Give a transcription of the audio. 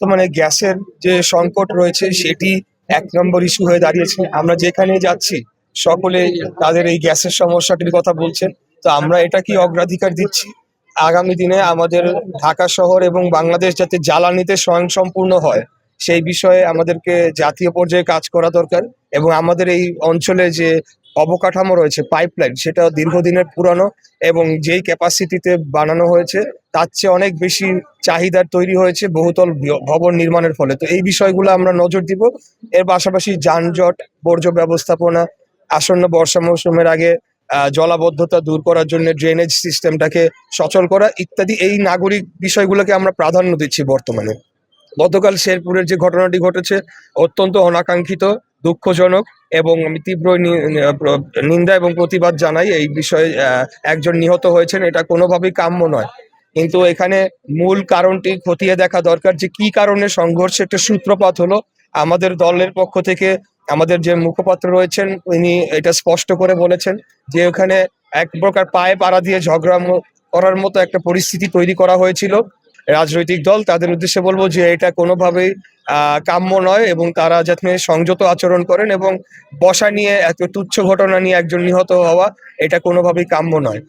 বর্তমানে গ্যাসের যে সংকট রয়েছে, সেটি এক নম্বর ইস্যু হয়ে দাঁড়িয়েছে। আমরা যেখানে যাচ্ছি, সকলে তাদের এই গ্যাসের সমস্যাটির কথা বলছেন। তো আমরা এটা কি অগ্রাধিকার দিচ্ছি? আগামী দিনে আমাদের ঢাকা শহর এবং বাংলাদেশ যাতে জ্বালানিতে স্বয়ংসম্পূর্ণ হয় সেই বিষয়ে আমাদেরকে জাতীয় পর্যায়ে কাজ করা দরকার এবং আমাদের এই অঞ্চলে যে অবকাঠামো রয়েছে পাইপলাইন সেটা দীর্ঘদিনের পুরানো এবং যেই ক্যাপাসিটিতে বানানো হয়েছে, তার চেয়ে অনেক বেশি চাহিদার তৈরি হয়েছে বহুতল ভবন নির্মাণের ফলে। তো এই বিষয়গুলো আমরা নজর দিব। এর পাশাপাশি যানজট, বর্জ্য ব্যবস্থাপনা, আসন্ন বর্ষা মৌসুমের আগে জলাবদ্ধতা দূর করার জন্য ড্রেনেজ সিস্টেমটাকে সচল করা ইত্যাদি এই নাগরিক বিষয়গুলোকে আমরা প্রাধান্য দিচ্ছি বর্তমানে। গতকাল শেরপুরের যে ঘটনাটি ঘটেছে, অত্যন্ত অনাকাঙ্ক্ষিত, দুঃখজনক এবং আমি তীব্র নিন্দা এবং প্রতিবাদ জানাই এই বিষয়ে একজন নিহত হয়েছেন। এটা কোনোভাবেই কাম্য নয়। কিন্তু এখানে মূল কারণটি খতিয়ে দেখা দরকার যে কি কারণে সংঘর্ষে একটা সূত্রপাত হলো। আমাদের দলের পক্ষ থেকে আমাদের যে মুখপাত্র রয়েছেন, উনি এটা স্পষ্ট করে বলেছেন যে ওখানে এক প্রকার পায়ে পাড়া দিয়ে ঝগড়া করার মতো একটা পরিস্থিতি তৈরি করা হয়েছিল। রাজনৈতিক দল, তাদের উদ্দেশ্যে বলব যে এটা কোনোভাবেই কাম্য নয় এবং তারা যাতে সংযত আচরণ করেন এবং বসা নিয়ে এত তুচ্ছ ঘটনা নিয়ে একজন নিহত হওয়া, এটা কোনোভাবেই কাম্য নয়।